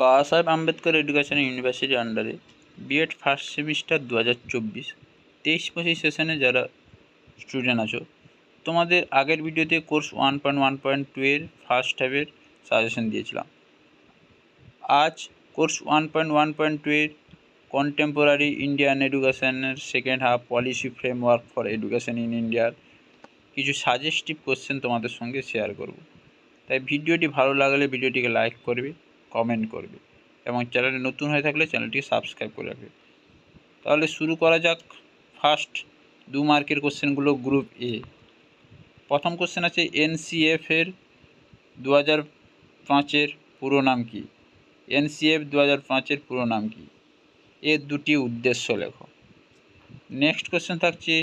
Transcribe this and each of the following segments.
বাবা সাহেব আম্বেদকর এডুকেশন ইউনিভার্সিটির আন্ডারে বিএড ফার্স্ট সেমিস্টার দু হাজার চব্বিশ। তেইশ পঁচিশ সেশনে যারা স্টুডেন্ট আছো, তোমাদের আগের ভিডিওতে course one point one point two এর ফার্স্ট হ্যাভের সাজেশন দিয়েছিলাম। আজ course one point one point two এর কন্টেম্পোরারি ইন্ডিয়ান এডুকেশনের second half policy framework for education in ইন্ডিয়ার কিছু সাজেস্টিভ কোশ্চেন তোমাদের সঙ্গে শেয়ার করব। তাই ভিডিওটি ভালো লাগলে ভিডিওটিকে লাইক করবে। কমেন্ট করবে। এবং চ্যানেলে নতুন হয়ে থাকলে চ্যানেলটিকে সাবস্ক্রাইব করে রাখবে। তাহলে শুরু করা যাক ফার্স্ট দু মার্কের কোশ্চেনগুলো গ্রুপ এ প্রথম কোশ্চেন আছে এনসিএফ এর দু হাজার পাঁচের পুরো নাম কি? এনসিএফ দু হাজার পাঁচের পুরো নাম কি? এর দুটি উদ্দেশ্য লেখো। নেক্সট কোশ্চেন থাকছে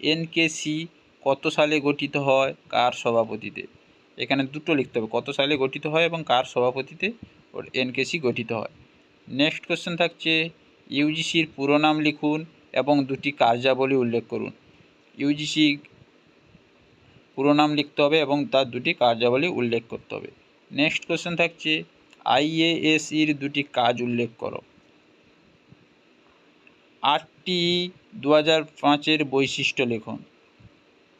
এনকেসি কত সালে গঠিত হয়? কার সভাপতিতে? এখানে দুটো লিখতে হবে, কত সালে গঠিত হয় এবং কার সভাপতিতে ওর এনকেসি গঠিত হয়। নেক্সট কোশ্চেন থাকছে, ইউজিসির পুরো নাম লিখুন এবং দুটি কার্যাবলী উল্লেখ করুন। ইউজিসি পুরো নাম লিখতে হবে এবং তার দুটি কার্যাবলী উল্লেখ করতে হবে। নেক্সট কোশ্চেন থাকছে আইএএসির দুটি কাজ উল্লেখ করো। আটটি দু হাজার পাঁচের বৈশিষ্ট্য লিখুন।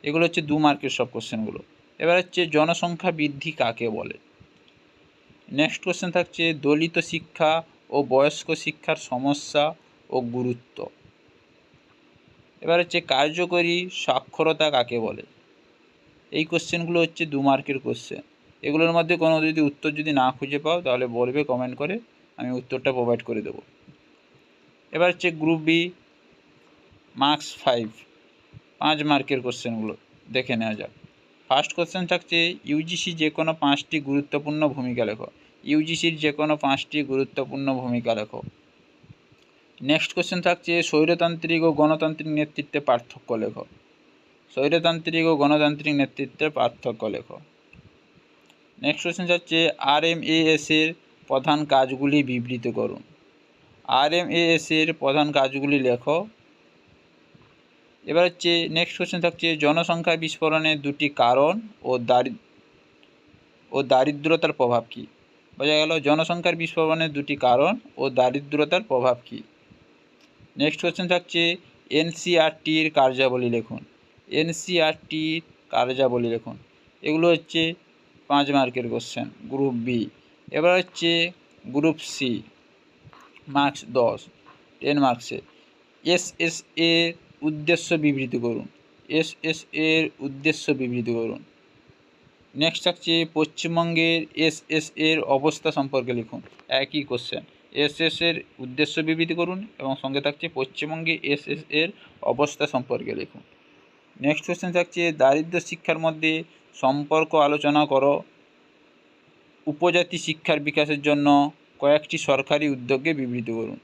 এগুলো হচ্ছে দু মার্কের সব কোশ্চেনগুলো। এবার হচ্ছে জনসংখ্যা বৃদ্ধি কাকে বলে? নেক্সট কোশ্চেন থাকছে, দলিত শিক্ষা ও বয়স্ক শিক্ষার সমস্যা ও গুরুত্ব। এবার হচ্ছে কার্যকরী সাক্ষরতা কাকে বলে? এই কোশ্চেনগুলো হচ্ছে দু মার্কের কোশ্চেন এগুলোর মধ্যে কোনো যদি উত্তর যদি না খুঁজে পাও, তাহলে বলবে কমেন্ট করে আমি উত্তরটা প্রোভাইড করে দেবো। এবার হচ্ছে গ্রুপ বি মার্কস ফাইভ পাঁচ মার্কের কোশ্চেনগুলো দেখে নেওয়া যাক। ফার্স্ট কোশ্চেন থাকছে ইউজিসি যে কোনো পাঁচটি গুরুত্বপূর্ণ ভূমিকা লেখো। ইউজিসির যে কোনো পাঁচটি গুরুত্বপূর্ণ ভূমিকা লেখো। নেক্সট কোশ্চেন থাকছে, স্বৈরতান্ত্রিক ও গণতান্ত্রিক নেতৃত্বে পার্থক্য লেখো। স্বৈরতান্ত্রিক ও গণতান্ত্রিক নেতৃত্বে পার্থক্য লেখো। নেক্সট কোশ্চেন হচ্ছে আর এম এর প্রধান কাজগুলি বিবৃত করুন। আর এম এর প্রধান কাজগুলি লেখো। এবার হচ্ছে নেক্সট কোশ্চেন থাকছে, জনসংখ্যা বিস্ফোরণের দুটি কারণ ও দারি ও দারিদ্রতার প্রভাব কী? বোঝা গেল, জনসংখ্যার বিস্ফোরণের দুটি কারণ ও দারিদ্রতার প্রভাব কী? নেক্সট কোশ্চেন থাকছে এনসিআরটির কার্যাবলী লিখুন। এনসিআরটির কার্যাবলী লিখুন। এগুলো হচ্ছে পাঁচ মার্কের কোশ্চেন গ্রুপ বি এবার হচ্ছে গ্রুপ সি মার্কস দশ টেন মার্কসে এস এস এর উদ্দেশ্য বিবৃতি করুন। এস এস এর উদ্দেশ্য বিবৃতি করুন। নেক্সট থাকছে পশ্চিমবঙ্গের এস এস এর অবস্থা সম্পর্কে লিখুন। একই কোশ্চেন এস এস এর উদ্দেশ্য বিবৃতি করুন এবং সঙ্গে থাকছে পশ্চিমবঙ্গে এস এস এর অবস্থা সম্পর্কে লিখুন। নেক্সট কোশ্চেন থাকছে, দারিদ্র শিক্ষার মধ্যে সম্পর্ক আলোচনা করো। উপজাতি শিক্ষার বিকাশের জন্য কয়েকটি সরকারি উদ্যোগকে বিবৃতি করুন।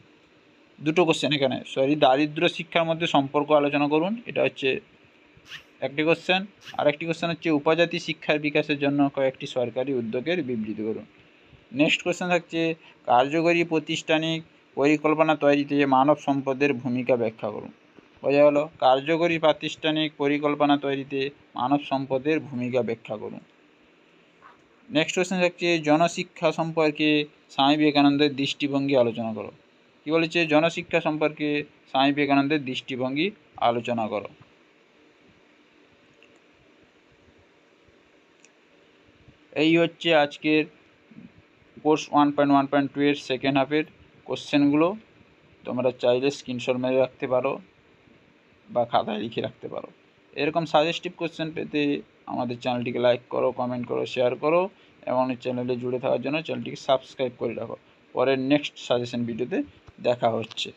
দুটো কোশ্চেন এখানে। সরি দারিদ্র শিক্ষার মধ্যে সম্পর্ক আলোচনা করুন। এটা হচ্ছে একটি কোশ্চেন আর একটি কোশ্চেন হচ্ছে, উপজাতি শিক্ষার বিকাশের জন্য কয়েকটি সরকারি উদ্যোগের বিবৃতি করুন। নেক্সট কোশ্চেন থাকছে, কার্যকরী প্রতিষ্ঠানিক পরিকল্পনা তৈরিতে মানব সম্পদের ভূমিকা ব্যাখ্যা করুন। বোঝা গেল, কার্যকরী প্রাতিষ্ঠানিক পরিকল্পনা তৈরিতে মানব সম্পদের ভূমিকা ব্যাখ্যা করুন। নেক্সট কোশ্চেন থাকছে, জনশিক্ষা সম্পর্কে স্বামী বিবেকানন্দের দৃষ্টিভঙ্গি আলোচনা করো। কী বলেছে? জনশিক্ষা সম্পর্কে স্বামী বিবেকানন্দের দৃষ্টিভঙ্গি আলোচনা করো। এই হচ্ছে আজকের course one point one point two এর সেকেন্ড হাফের কোশ্চেনগুলো তোমরা চাইলে স্ক্রিনশট মেরে রাখতে পারো বা খাতায় লিখে রাখতে পারো। এরকম সাজেস্টিভ কোশ্চেন পেতে আমাদের চ্যানেলটিকে লাইক করো কমেন্ট করো শেয়ার করো এবং চ্যানেলে জুড়ে থাকার জন্য চ্যানেলটিকে সাবস্ক্রাইব করে রাখো। পরের নেক্সট সাজেশন ভিডিওতে দেখা হচ্ছে।